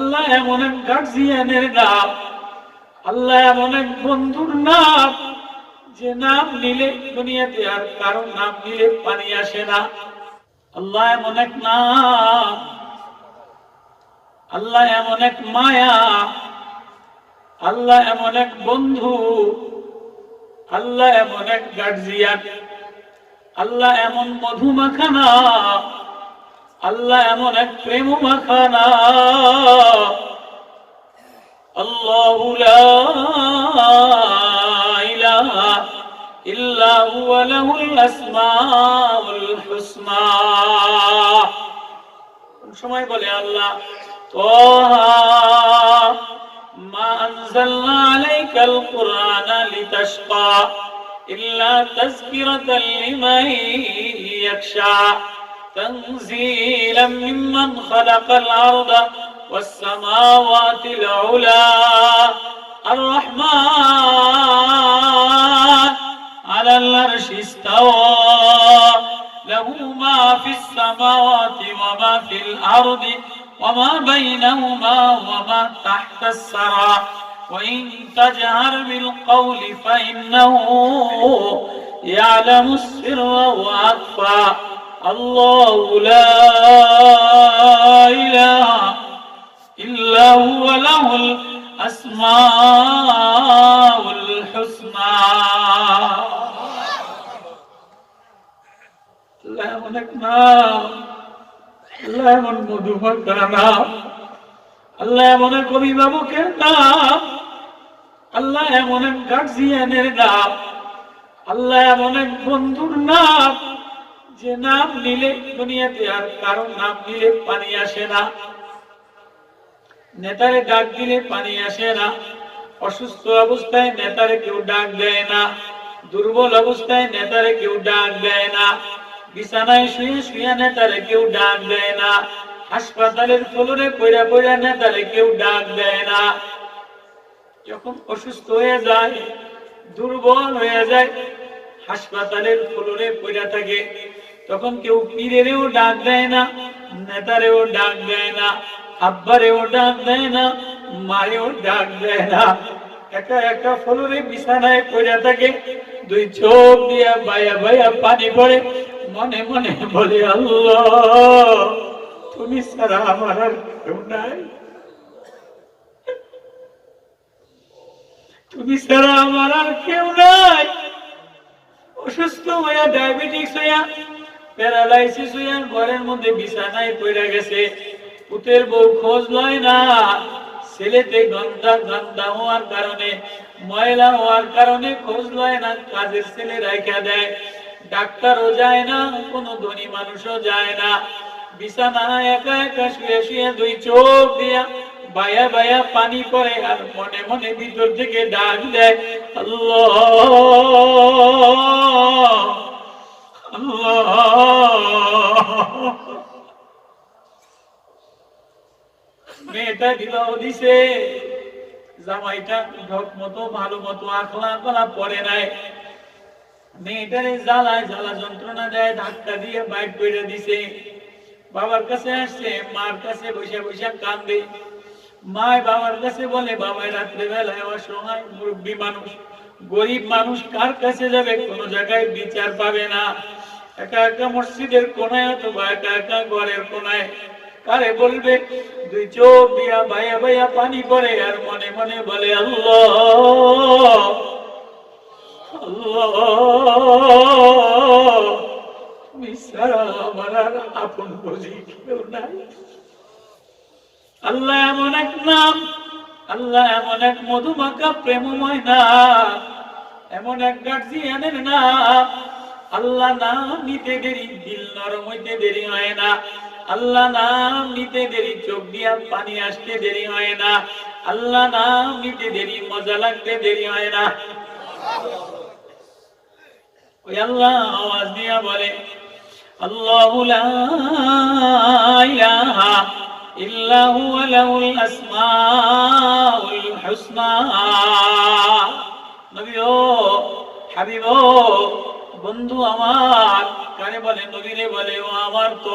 আল্লাহ এমন এক গার্জিয়ানের নাম, আল্লাহ এমন এক বন্ধুর নাম, যে নাম নিলে দুনিয়াতে আর কারও নাম নিলে পানি আসে না। আল্লাহ এমন এক নাম, আল্লাহ এমন এক মায়া, আল্লাহ এমন এক বন্ধু, আল্লাহ এমন এক গার্জিয়ান আল্লাহ এমন মধুমাখানা আল্লাহ এমন এক প্রেম মাখানা আল্লাহ সময় বলে আল্লাহ, তোহা, মা আনজালনা আলাইকাল কুরআনা ইল্লা তাযকিরাতাল লিমান ইয়াখশা। تنزيلا ممن خلق الأرض والسماوات العلى الرحمن على العرش استوى. له ما في السماوات وما في الأرض وما بينهما وما تحت السرى وإن تجهر بالقول فإنه يعلم السر وأخفى. الله لا إله إلا هو له الأسماء الحسنى আল্লাহ এমন এক নাম আল্লাহ এমন মধুমতার নাম আল্লাহ এমন এক অভিভাবকের নাম আল্লাহ এমন এক গার্জিয়ানের নাম আল্লাহ এমন এক বন্ধুর নাম যে নাম নিলে দুনিয়াতে আর কারও নাম নিলে পানি আসে না। নেতারে ডাক দিলে পানি আসে না। অসুস্থ অবস্থায় নেতারে কেউ ডাক দেয় না। দুর্বল অবস্থায় নেতারে কেউ ডাক দেয় না। বিছানায় শুয়ে শুয়ে নেতারে কেউ ডাক দেয় না। হাসপাতালের ফলরে পয়রা পয়রা নেতারে কেউ ডাক দেয় না। যখন অসুস্থ হয়ে যায়, দুর্বল হয়ে যায়, হাসপাতালের ফলরে পয়রা থাকে। তখন কেউ পীরেরও ডাক দেয় না, নেতারেও ডাক দেয় না, আব্বারেও ডাক দেয় না, মায়েও ডাক দেয় না। একা একা ফলরে বিছানায় পড়ে থাকে, দুই চোখ দিয়া বায়া বায়া পানি পড়ে, মনে মনে বলে, আল্লাহ, তুমি সারা আমার আর কেউ নাই। তুমি সারা আমার আর কেউ নাই। অসুস্থ হইয়া ডায়াবেটিস হইয়া প্যারালাইসিস হইয়া ঘরের মধ্যে বিছানায় পড়ে গেছে। পুতের বউ খোঁজ লয় না। ছেলেতে গন্ধা গন্ধা হওয়ার কারণে, ময়লা হওয়ার কারণে খোঁজ লয় না, কাজের ছেলে রাখা দেয়। ডাক্তারও যায় না, কোনো ধনী মানুষও যায় না। বিছানা একা একা শুয়ে শুয়ে দুই চোখ দিয়া বায়া বায়া পানি পড়ে আর মনে মনে ভিতর থেকে ডাক দেয়, আল্লাহ! মেয়েটা বিবাহ দিছে জামাইটা ঢক মতো, ভালো মতো আখলা নাই। জ্বালায় জ্বালা যন্ত্রণা দেয়, ধাক্কা দিয়ে বাইক করে দিছে। বাবার কাছে আসছে, মার কাছে বসে বসে কান্দে মায় বাবার কাছে বলে, বাবাই রাত্রে বেলায় অসহায় মুরব্বী মানুষ, গরিব মানুষ কার কাছে যাবে? কোনো জায়গায় বিচার পাবে না। একা একা মসজিদের কোনায় অথবা একা একা ঘরের কোনায়। কারে বলবে, দুই চোখ দিয়া ভাইয়া ভাইয়া পানি পড়ে আর মনে মনে বলে, আল্লাহ আপন বুঝি আল্লাহ এমন এক নাম, আল্লাহ এমন এক মধুমাখা প্রেমময় না এমন এক গার্জিয়ানের নাম আল্লাহ নাম নিতে দেরি, দিল নরম হইতে দেরি হয় না। আল্লাহ নাম নিতে দেরি, চোখ দিয়া পানি আসতে দেরি হয় না। আল্লাহ নাম নিতে দেরি, মজা লাগতে দেরি হয় না। ওই আল্লাহ আওয়াজ দিয়া বলে, আল্লাহু বন্ধু আমার। কারে বলে নবীরে বলে ও আমার তো